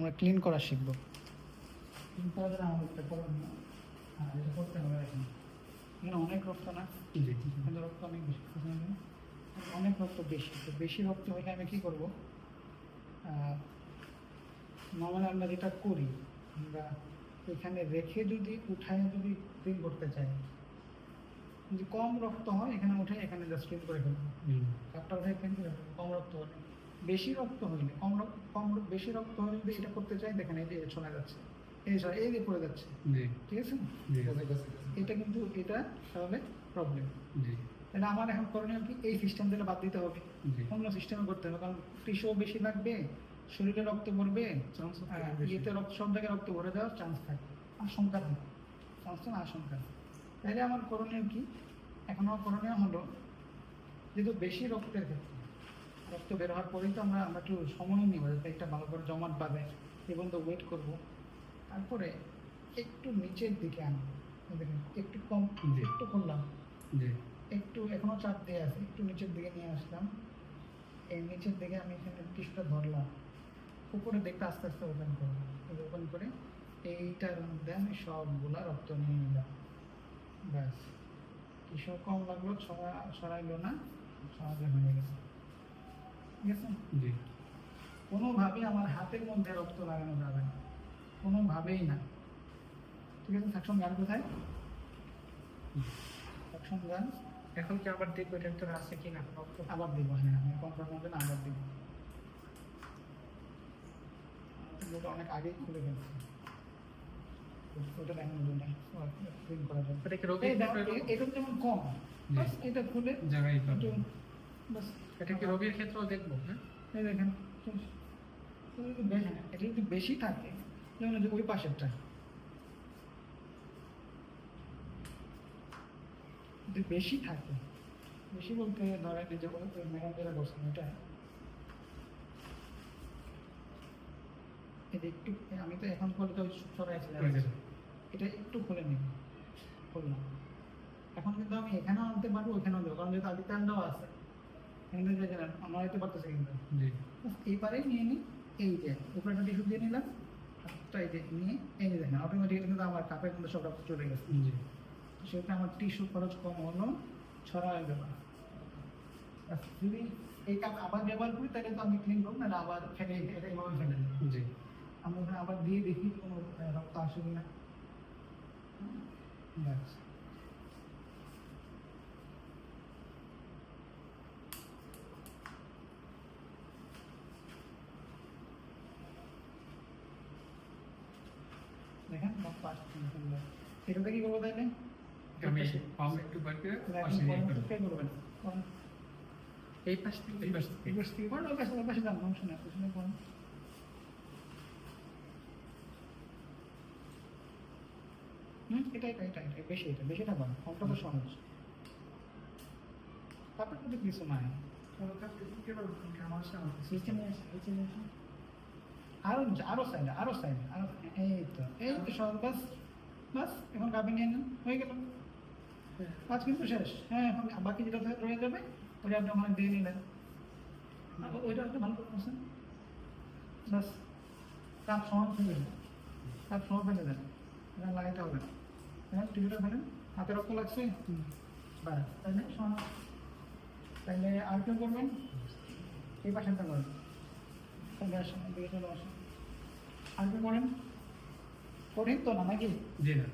আমরা ক্লিন করা শিখব। ক্লিন করা জন্য আমাদের করবেন না হ্যাঁ এটা করতে হবে এখন এখানে অনেক রক্ত না? কিন্তু রক্ত অনেক বেশি অনেক রক্ত বেশি তো বেশি রক্ত হলে আমি কী করব? নর্মালি আমরা যেটা করি আমরা এখানে রেখে যদি উঠায় যদি ক্লিন করতে চাই যদি কম রক্ত হয় এখানে উঠে এখানে জাস্ট ক্লিন করে ফেলব। কাপটা উঠে ক্লিন করে কম রক্ত হলে। বেশি রক্ত হইলে কম রক্ত কম বেশি রক্ত হলে যদি এটা করতে চাই দেখেন এই যে শোনা যাচ্ছে। এই যে- এই যে পড়ে যাচ্ছে। জি। ঠিক আছে? জি। এটা কিন্তু এটা তাহলে প্রবলেম জি। তাহলে আমার এখন করণীয় কি? এই সিস্টেম থেকে বাদ দিতে হবে। জি। অন্য সিস্টেমে করতে হবে কারণ টিস্যুও বেশি লাগবে শরীরে রক্ত পড়বে ও থাকে ইয়েতে রক্ত সব জায়গায় রক্ত ভরে যাওয়ার চান্স থাকে। আশঙ্কা থাকে চান্স না আশঙ্কা তাহলে আমার করণীয় কি? এখন আমার করণীয় হলো যেহেতু বেশি রক্তের ক্ষেত্রে রক্ত বের হওয়ার পরেই তো আমরা আমরা একটু সময় নিব যাতে একটা ভালো করে জমাট বাঁধে এই পর্যন্ত ওয়েট করব। তারপরে একটু নিচের দিকে আনব একটু কম। একটু করলাম। জি। একটু এখনও চাপ দিয়ে আছে একটু নিচের দিকে নিয়ে আসলাম। এই নিচের দিকে আমি এখানে টিস্যুটা ধরলাম। উপরে দেখতে আস্তে আস্তে ওপেন করলাম ওপেন করে এইটার মধ্যে আমি সবগুলা রক্ত নিয়ে নিলাম। ব্যাস। টিস্যু কম লাগল সরা সরাইলো না। সহজে হয়ে গেছে ঠিক আছে জি। কোনোভাবেই আমার হাতের মধ্যে রক্ত লাগানো যাবে না। কোনোভাবেই না। ঠিক আছে সাকশন গান কোথায়? সাকশন গান এখন কি আবার দেখব এটার ভিতরে আছে কি না রক্ত আবার দেবো হ্যাঁ আমি কনফার্ম হবে না আবার দিব ওটা অনেক আগেই খুলে ফেলছি। ওটা দেখানোর জন্য ক্লিন করার জন্য এটা কি রোগীর এই দেখো, ক্ষেত্রে এ- এটা যেমন কম। এটা খুলে জায়গায় বাস। এটা কি রোগীর ক্ষেত্রেও দেখব হ্যাঁ? এই দেখেন। এটা যদি হ্যাঁ, এটা যদি বেশি থাকে যেমন যে ওই পাশেরটা। যদি বেশি থাকে বেশি বলতে ধরেন যে ম্যাডাম যেটা বলছেন এটা। এই একটু আমি তো এখন করে তো সরাইছিলাম এটা একটু খুলে নিন খুললাম। এখন কিন্তু আমি এখানেও আনতে পারব ওখানেও দেবো কারণ যেহেতু আদি দেওয়া আছে। এখানে জানেন আমরা হয়তো পারতেছি কিন্তু। জি। এইবারেই নিয়ে নিই এই যে উপরে একটা টিস্যু দিয়ে নিলাম হাতটা এই যে নিয়ে এই যে দেখেন অটোমেটিক্যালি কিন্তু আমার কাপের মধ্যে সব চলে গেছে। জি। সেটা আমার টিস্যু খরচ কম হলো গেল আর যদি এই কাপ আবার ব্যবহার করি তাহলে তো আমি ক্লিন করব না আবার ফেলে এটা এইভাবে ফেলে জি। আমরা ওখানে আবার দিয়ে দেখি কোনো রক্ত আসে কিনা ব্যাস দেখেন কি করব আমি পাম একটু বার পাশে নিয়ে পরামর্শ করব। কে করবেন। এই পাশ থেকে। এই পাশ থেকে। এই পাশ থেকে। করুন, পাশে ওই পাশে যান সমস্যা নেই। পিছনে করুন। হুম এটা এটা এটা এটা বেশি এটা কমটা তো সহজ তারপর কিন্তু কিছু নাই। নিয়ে আসে। আরও আরও সাইডে আরও সাইডে আরও এই তো এই তো সহজ বাস বাস এখন গাবি নিয়ে নেন হয়ে গেল। কাজ কিন্তু শেষ। হ্যাঁ এখন বাকি যেটা রয়ে যাবে ওটা আপনি ওখানে দিয়ে নিলেন। আর ওইটা আপনি ভালো করে বসেন বাস কাপ সমান ফেলে দেন কাপ সমান ফেলে দেন এটা লাগাইতে হবে। না হ্যাঁ টিভিটা ফেলেন হাতে রক্ত লাগছে? বাস তাইলে সমান। তাইলে আর কেউ করবেন? এই পাশেরটা করেন। তাহলে আসেন এদিকে চলে আসেন কেউ করেন? কঠিন তো না নাকি? জি না।